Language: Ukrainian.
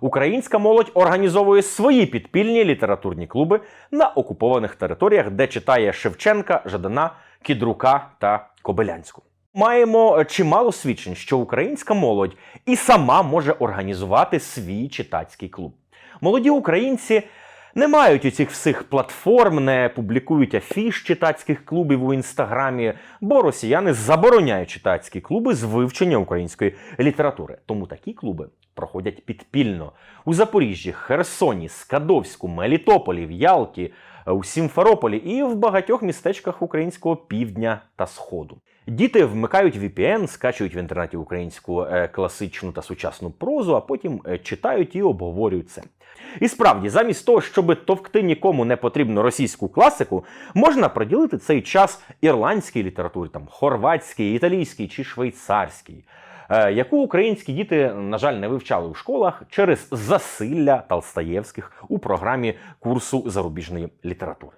Українська молодь організовує свої підпільні літературні клуби на окупованих територіях, де читає Шевченка, Жадана, Кідрука та Кобилянську. Маємо чимало свідчень, що українська молодь і сама може організувати свій читацький клуб. Молоді українці не мають у цих всіх платформ, не публікують афіш читацьких клубів у інстаграмі, бо росіяни забороняють читацькі клуби з вивчення української літератури. Тому такі клуби проходять підпільно у Запоріжжі, Херсоні, Скадовську, Мелітополі, в Ялті, у Сімферополі і в багатьох містечках українського півдня та сходу. Діти вмикають VPN, скачують в інтернеті українську е, класичну та сучасну прозу, а потім е, читають і обговорюють це. І справді, замість того, щоб товкти нікому не потрібну російську класику, можна приділити цей час ірландській літературі, там хорватській, італійській чи швейцарській, е, яку українські діти, на жаль, не вивчали у школах через засилля Толстаєвських у програмі курсу зарубіжної літератури.